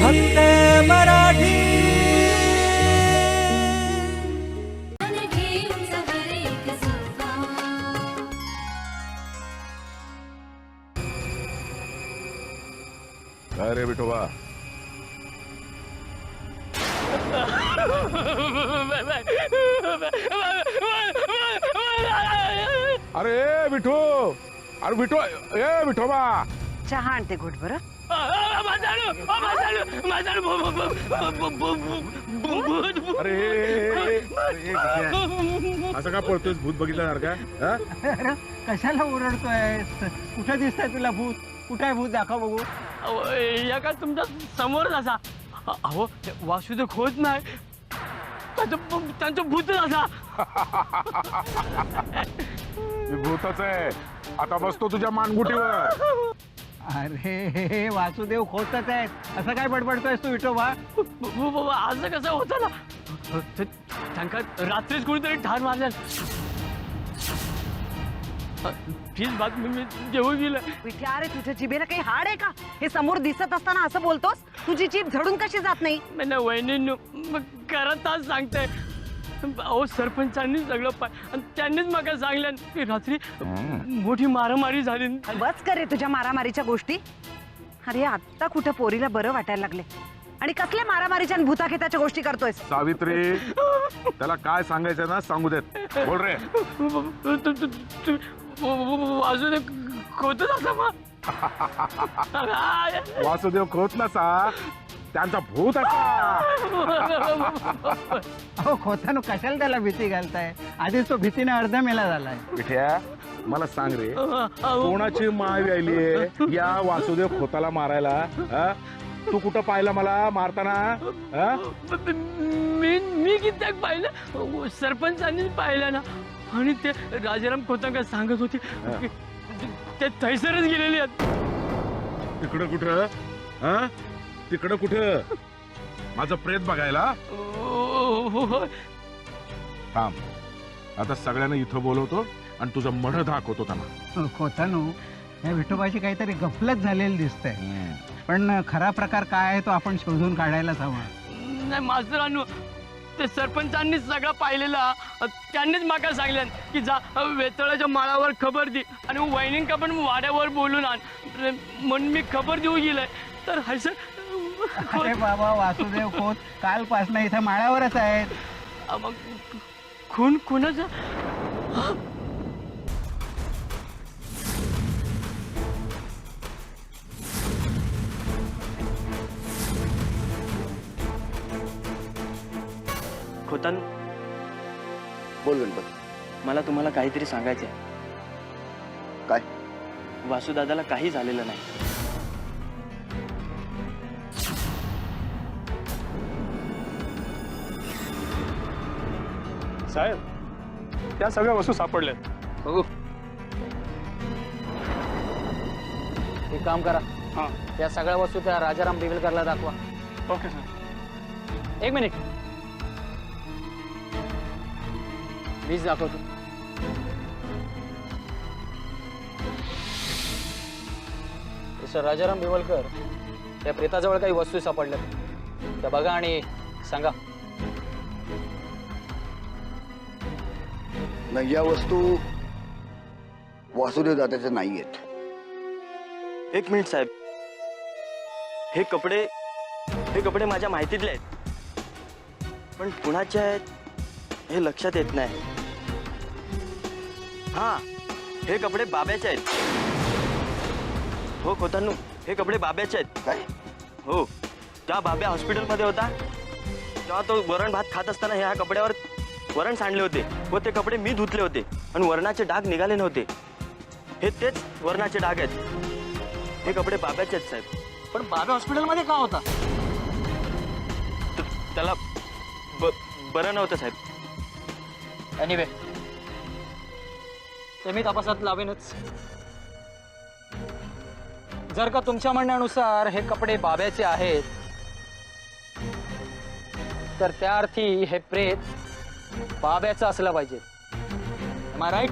फक्त मराठी। मन घेऊन हर एक सोपा काय रे विठोबा? अरे विठो अरे विठो ए विठोबा। चहा आणते घोट बरं. अरे अरे, विठ्या. असं का पळतोयस? भूत बघितल्यासारखा? हा? अरे कशाला ओरडतोय कुठं दिसतंय तुला भूत? कुठं आहे भूत? दाखव बघू. अहो, या का तुमच्या समोरच असा? अहो ते वासुदेव होत नाही. त्यांचं त्यांचं भूतच असा. मी भूतच आहे. आता बसतो तुझ्या मानगुटीवर. अरे वासुदेव खोतच आहेत. असं काय बडबडतोयस तू विठोबा असं कसं होतं ना? ते- त्यांका रात्रीच कोणीतरी ठार मारल्या प्लीज बातमी मी जेवून गेलं विठ्या अरे तुझ्या जिभेला काही हाड आहे का? हे समोर दिसत असताना असं बोलतोस? तुझी जीभ झडून कशी जात नाही? नाही वहिनी मग करत आज सांगताय अहो सरपंचांनी सगळं पाय आणि त्यांनीच मला सांगलं. की रात्री मोठी मारामारी झाली. बस कर रे तुझ्या मारामारीच्या गोष्टी. अरे आत्ता कुठं पोरीला बरं वाटायला लागले? आणि कसल्या मारामारीच्या आणि भूताखेताच्या गोष्टी करतोयस? सावित्री त्याला काय सांगायचं ना सांगू देत. बोल रे. अजून एक खोतच असा मग वासुदेव खोत नसा. त्यांचा भूत असा. अहो खोतानो कशाला त्याला भीती घालताय? आधीच तो भीतीने अर्धा मेला झालाय. विठ्या मला सांग रे कोणाची माय आलीये या वासुदेव खोताला मारायला हा? तू कुठं पाहिलं मला मारताना? हा? मी मी कित्याक पाहिलं? सरपंचांनीच पाहिलं ना. आणि ते राजाराम खोतांका सांगत होते. की ते थैसरच गेलेले आहेत. तिकडं कुठं? हा तिकडं कुठं? माझं प्रेत बघायला? थांब. आता सगळ्यांना इथं बोलवतो आणि तुझं मढ दाखवतो त्यांना. खोतानो या विठोबाची काहीतरी गफलत झालेली दिसतंय. पण खरा प्रकार काय आहे तो आपण शोधून काढायलाच हवा. नाही मास्तरांनो ते सरपंचांनीच सगळं पाहिलेलं. त्यांनीच माका सांगलं की जा वेतळाच्या माळावर खबर दे आणि वहिनींका पण वाड्यावर बोलून आण. म्हणून मी खबर देऊ गेलंय. तर हस अरे बाबा वासुदेव खोत कालपासनं इथं माळ्यावरच आहेत. मग खून कुणाचा खोतन? बोल गणपत. मला तुम्हाला काहीतरी सांगायचं आहे काय? वासुदादाला काही झालेलं नाही. साहेब त्या सगळ्या वस्तू सापडल्यात. हो एक काम करा. हां. या सगळ्या वस्तू त्या राजाराम बिवेलकरला दाखवा. Okay sir. एक मिनिट. मीच दाखवतो. मिस्टर राजाराम बिवलकर त्या प्रेताजवळ काही वस्तू सापडल्यात. त्या बघा आणि सांगा. नाही या वस्तू वासुदेव दादाच्या नाही आहेत एक मिनिट साहेब. हे कपडे हे कपडे माझ्या माहितीतले आहेत. पण कुणाचे आहेत हे लक्षात येत नाही. हा हे कपडे बाब्याचे आहेत. हो खोतांनू हे कपडे बाब्याचे आहेत. काय? हो त्या बाब्या हॉस्पिटलमध्ये होता. तेव्हा तो वरण भात खात असताना ह्या कपड्यावर वरण सांडले होते व ते कपडे मी धुतले होते आणि वरणाचे डाग निघाले नव्हते. हे तेच वरणाचे डाग आहेत. हे कपडे बाब्याचे आहेत साहेब. पण बाबा हॉस्पिटलमध्ये का होता? त्याला बरं नव्हतं साहेब. एनिवे ते मी तपासात लावेनच. जर का तुमच्या म्हणण्यानुसार हे कपडे बाब्याचे आहेत तर त्या अर्थी हे प्रेत बाब्याचं असलं पाहिजे. राईट